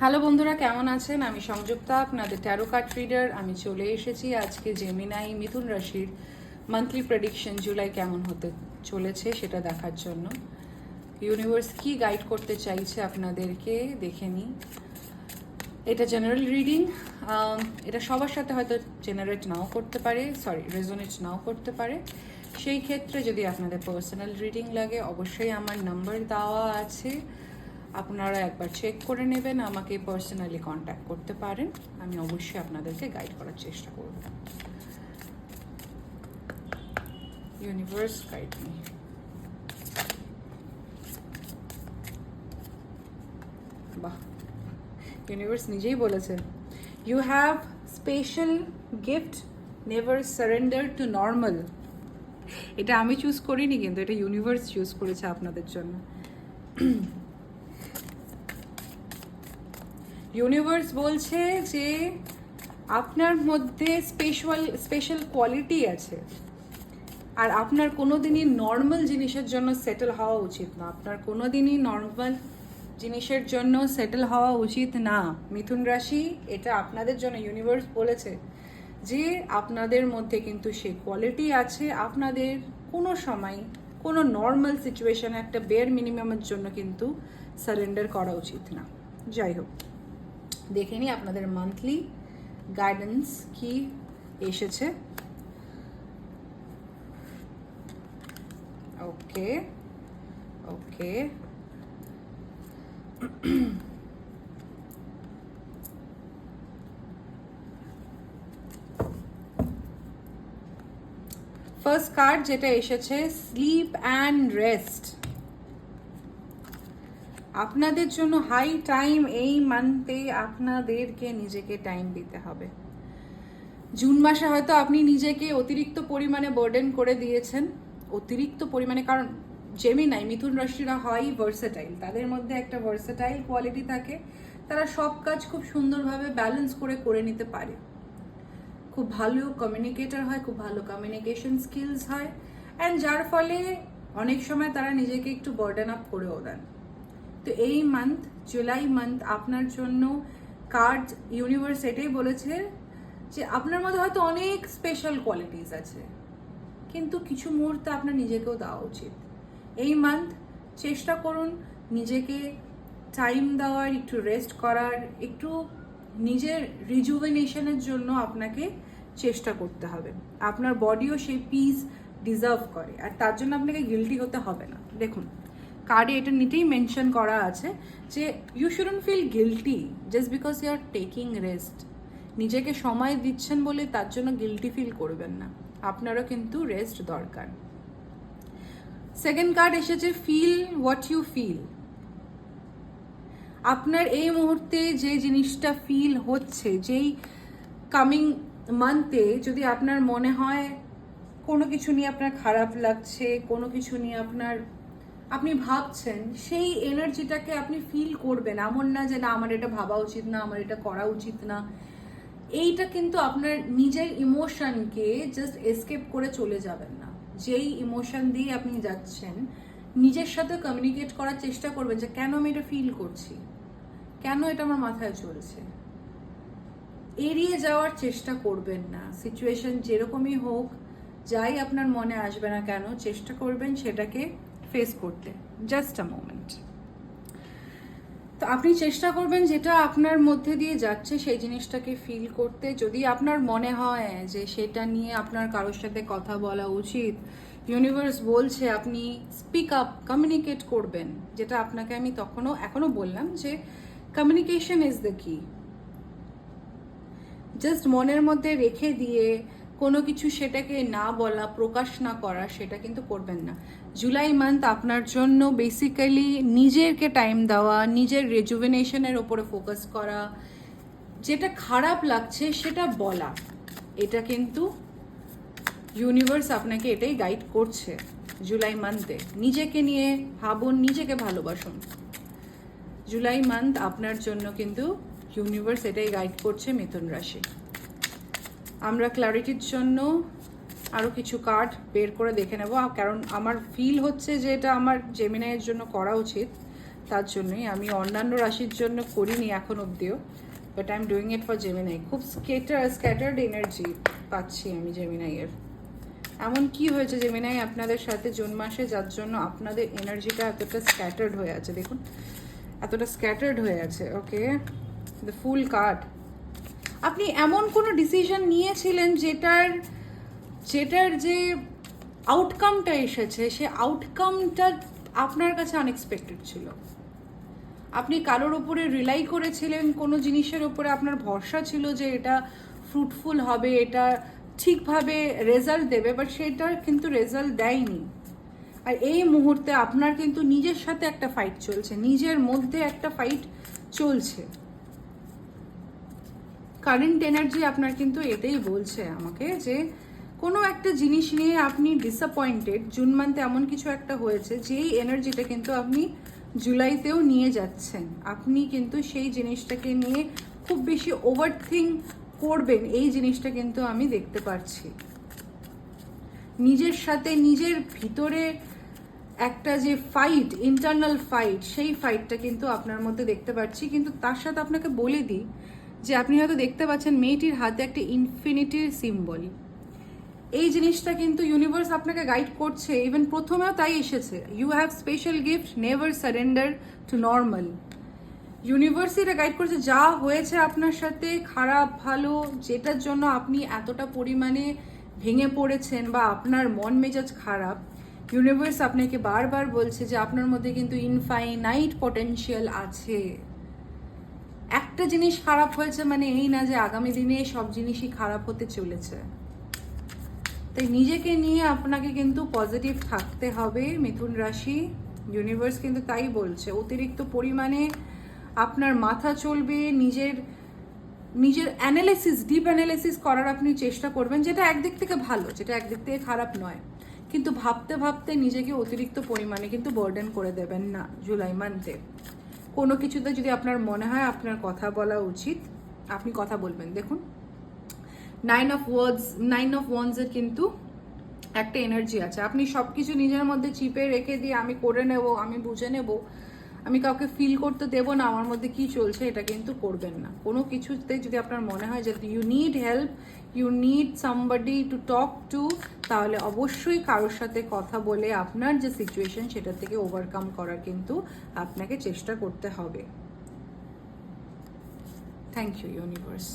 Hello বন্ধুরা, কেমন আছেন? আমি সংযুক্তা, আপনাদের ট্যারো কার্ড রিডার আমি চলে এসেছি আজকে জেমিনাই মিথুন রাশির মান্থলি প্রেডিকশন জুলাই কেমন হতে চলেছে সেটা দেখার জন্য। ইউনিভার্স কি গাইড করতে চাইছে আপনাদেরকে দেখে নিই। এটা জেনারেল রিডিং এটা সবার সাথে হয়তো জেনারেট নাও করতে পারে সরি রেজোনেট নাও করতে পারে। সেই ক্ষেত্রে যদি আপনাদের পার্সোনাল রিডিং লাগে, অবশ্যই আমার নাম্বার দেওয়া আছে। আপনারা একবার চেক করে নেবেন, আমাকে পার্সোনালি কন্ট্যাক্ট করতে পারেন, আমি অবশ্যই আপনাদেরকে গাইড করার চেষ্টা করব। ইউনিভার্স গাইড মি বাহ ইউনিভার্স নিজেই বলেছে। You have special gift never surrender to normal এটা আমি চুজ করিনি কিন্তু, এটা ইউনিভার্স চুজ করেছে আপনাদের জন্য। ইউনিভার্স বলছে যে আপনার মধ্যে স্পেশাল স্পেশাল কোয়ালিটি আছে। আর আপনার কোনো দিনই নর্মাল জিনিসের জন্য সেটেল হওয়া উচিত না। আপনার কোনো দিনই নর্মাল জিনিসের জন্য সেটেল হওয়া উচিত না। মিথুন রাশি এটা আপনাদের জন্য ইউনিভার্স বলেছে যে আপনাদের মধ্যে কিন্তু সে কোয়ালিটি আছে। আপনাদের কোনো সময় কোনো নর্মাল সিচুয়েশনে একটা বেয়ার মিনিমামের জন্য কিন্তু সারেন্ডার করা উচিত না। যাই হোক। দেখে নিই আপনাদের মান্থলি গাইডেন্স কি এসেছে ওকে ওকে ফার্স্ট কার্ড যেটা এসেছে স্লিপ অ্যান্ড রেস্ট আপনাদের জন্য হাই টাইম এই মান্থে আপনাদেরকে নিজেকে টাইম দিতে হবে। জুন মাসে হয়তো আপনি নিজেকে অতিরিক্ত পরিমাণে বার্ডেন করে দিয়েছেন। অতিরিক্ত পরিমাণে কারণ জেমিনাই মিথুন রাশিরা হয় ভার্সেটাইল তাদের মধ্যে একটা ভার্সেটাইল কোয়ালিটি থাকে। তারা সব কাজ খুব সুন্দরভাবে ব্যালেন্স করে করে নিতে পারে। খুব ভালো কমিউনিকেটর হয়, খুব ভালো কমিউনিকেশন স্কিলস হয়। অ্যান্ড যার ফলে অনেক সময় তারা নিজেকে একটু বার্ডেন আপ করেও দেন। তো এই মান্থ জুলাই মান্থ আপনার জন্য কার্ড ইউনিভার্স এটাই বলেছে যে আপনার মধ্যে হয়তো অনেক স্পেশাল কোয়ালিটিস আছে। কিন্তু কিছু মুহূর্তে আপনার নিজেকেও দেওয়া উচিত। এই মান্থ চেষ্টা করুন নিজেকে টাইম দেওয়ার, একটু রেস্ট করার, একটু নিজের রিজুভেনেশনের জন্য আপনাকে চেষ্টা করতে হবে। আপনার বডিও সেই পিস ডিজার্ভ করে। আর তার জন্য আপনাকে গিলটি হতে হবে না। দেখুন কার্ডে এটা নিতেই মেনশন করা আছে যে you shouldn't feel guilty just because you are taking rest নিজেকে সময় দিচ্ছেন বলে তার জন্য গিলটি ফিল করবেন না। আপনারও কিন্তু রেস্ট দরকার। সেকেন্ড কার্ড এসেছে ফিল হোয়াট ইউ ফিল আপনার এই মুহূর্তে যে জিনিসটা ফিল হচ্ছে, যেই কামিং মান্থে যদি আপনার মনে হয় কোনো কিছু নিয়ে আপনার খারাপ লাগছে, কোনো কিছু নিয়ে আপনার আপনি ভাবছেন, সেই এনার্জিটাকে আপনি ফিল করবেন। এমন না যে, না, আমার এটা ভাবা উচিত না, আমার এটা করা উচিত না। এইটা কিন্তু আপনার নিজের ইমোশনকে জাস্ট এসকেপ করে চলে যাবেন না। যেই ইমোশন দিয়ে আপনি যাচ্ছেন, নিজের সাথে কমিউনিকেট করার চেষ্টা করবেন যে, কেন আমি এটা ফিল করছি? কেন এটা আমার মাথায় চলছে? এড়িয়ে যাওয়ার চেষ্টা করবেন না। সিচুয়েশন যেরকমই হোক, যাই আপনার মনে আসবে না কেন, চেষ্টা করবেন সেটাকে ফেস করতে জাস্ট আ মোমেন্ট তো আপনি চেষ্টা করবেন যেটা আপনার মধ্যে দিয়ে যাচ্ছে, সেই জিনিসটাকে ফিল করতে। যদি আপনার মনে হয় যে সেটা নিয়ে আপনার কারোর সাথে কথা বলা উচিত ইউনিভার্স বলছে আপনি স্পিক আপ কমিউনিকেট করবেন। যেটা আপনাকে আমি তখনও, এখনও বললাম যে communication is the key just মনের মধ্যে রেখে দিয়ে কোনো কিছু সেটাকে না বলা, প্রকাশ না করা, সেটা কিন্তু করবেন না। জুলাই মান্থ আপনার জন্য বেসিক্যালি নিজেরকে টাইম দেওয়া, নিজের রেজুভেনেশনের ওপরে ফোকাস করা, যেটা খারাপ লাগছে সেটা বলা। এটা কিন্তু ইউনিভার্স আপনাকে এটাই গাইড করছে জুলাই মান্থে নিজেকে নিয়ে ভাবুন, নিজেকে ভালোবাসুন। জুলাই মান্থ আপনার জন্য কিন্তু ইউনিভার্স এটাই গাইড করছে মিথুন রাশি। আমরা ক্লারিটির জন্য আরও কিছু কার্ড বের করে দেখে নেব। কারণ আমার ফিল হচ্ছে যে এটা আমার জেমিনাইয়ের জন্য করা উচিত। তার জন্যই আমি অন্যান্য রাশির জন্য করিনি এখন অবধিও but I am doing it for Gemini খুব স্কেটার স্ক্যাটার্ড এনার্জি পাচ্ছি আমি জেমিনাইয়ের এমন কি হয়েছে জেমিনাই আপনাদের সাথে জুন মাসে, যার জন্য আপনাদের এনার্জিটা এতটা স্ক্যাটার্ড হয়ে আছে? দেখুন, এতটা স্ক্যাটার্ড হয়ে আছে ওকে দ্য ফুল কার্ড আপনি এমন কোনো ডিসিশন নিয়েছিলেন যেটার যেটার যে আউটকামটা এসেছে, সে আউটকামটা আপনার কাছে আনএক্সপেক্টেড ছিল? আপনি কারোর ওপরে রিলাই করেছিলেন? কোনো জিনিসের ওপরে আপনার ভরসা ছিল যে এটা ফ্রুটফুল হবে, এটা ঠিকভাবে রেজাল্ট দেবে বাট সেটা কিন্তু রেজাল্ট দেয়নি? আর এই মুহূর্তে আপনার কিন্তু নিজের সাথে একটা ফাইট চলছে, নিজের মধ্যে একটা ফাইট চলছে। কারেন্ট এনার্জি আপনার কিন্তু এটাই বলছে আমাকে যে কোনো একটা জিনিস নিয়ে আপনি ডিসঅ্যাপয়েন্টেড জুন মান্থে এমন কিছু একটা হয়েছে, যেই এনার্জিটা কিন্তু আপনি জুলাইতেও নিয়ে যাচ্ছেন। আপনি কিন্তু সেই জিনিসটাকে নিয়ে খুব বেশি ওভার করবেন, এই জিনিসটা কিন্তু আমি দেখতে পাচ্ছি নিজের সাথে নিজের ভিতরে একটা যে ফাইট ইন্টারনাল ফাইট সেই ফাইটটা কিন্তু আপনার মধ্যে দেখতে পাচ্ছি কিন্তু তার সাথে আপনাকে বলে দিই যে আপনি হয়তো দেখতে পাচ্ছেন মেয়েটির হাতে একটা ইনফিনিটির সিম্বল এই জিনিসটা কিন্তু ইউনিভার্স আপনাকে গাইড করছে। ইভেন প্রথমেও তাই এসেছে। You have special gift never surrender to normal universe এটা গাইড করছে, যা হয়েছে আপনার সাথে খারাপ, ভালো, যেটার জন্য আপনি এতটা পরিমাণে ভেঙে পড়েছেন বা আপনার মন মেজাজ খারাপ। ইউনিভার্স আপনাকে বারবার বলছে যে আপনার মধ্যে কিন্তু ইনফাইনাইট পটেনশিয়াল আছে। একটা জিনিস খারাপ হয়েছে মানে এই না যে আগামী দিনে সব জিনিসই খারাপ হতে চলেছে। তাই নিজেকে নিয়ে আপনাকে কিন্তু পজিটিভ থাকতে হবে, মিথুন রাশি ইউনিভার্স কিন্তু তাই বলছে, অতিরিক্ত পরিমাণে আপনার মাথা চলবে, নিজের নিজের অ্যানালিসিস ডিপ অ্যানালিসিস করার আপনি চেষ্টা করবেন, যেটা একদিক থেকে ভালো, যেটা একদিক থেকে খারাপ নয়। কিন্তু ভাবতে ভাবতে নিজেকে অতিরিক্ত পরিমাণে কিন্তু বার্ডেন করে দেবেন না, জুলাই মান্থে কোনো কিছুতে যদি আপনার মনে হয় আপনার কথা বলা উচিত, আপনি কথা বলবেন। দেখুন nine of words nine of ওয়ান্সের কিন্তু একটা এনার্জি আছে। আপনি সব কিছু নিজের মধ্যে চিপে রেখে দিয়ে, আমি করে নেব, আমি বুঝে নেব আমি কাউকে ফিল করতে দেবো না, আমার মধ্যে কি চলছে এটা কিন্তু করবেন না। কোনো কিছুতে যদি আপনার মনে হয় যে you need help you need somebody to talk to তাহলে অবশ্যই কারোর সাথে কথা বলে আপনার যে সিচুয়েশন সেটা থেকে ওভারকাম করার কিন্তু আপনাকে চেষ্টা করতে হবে। Thank you universe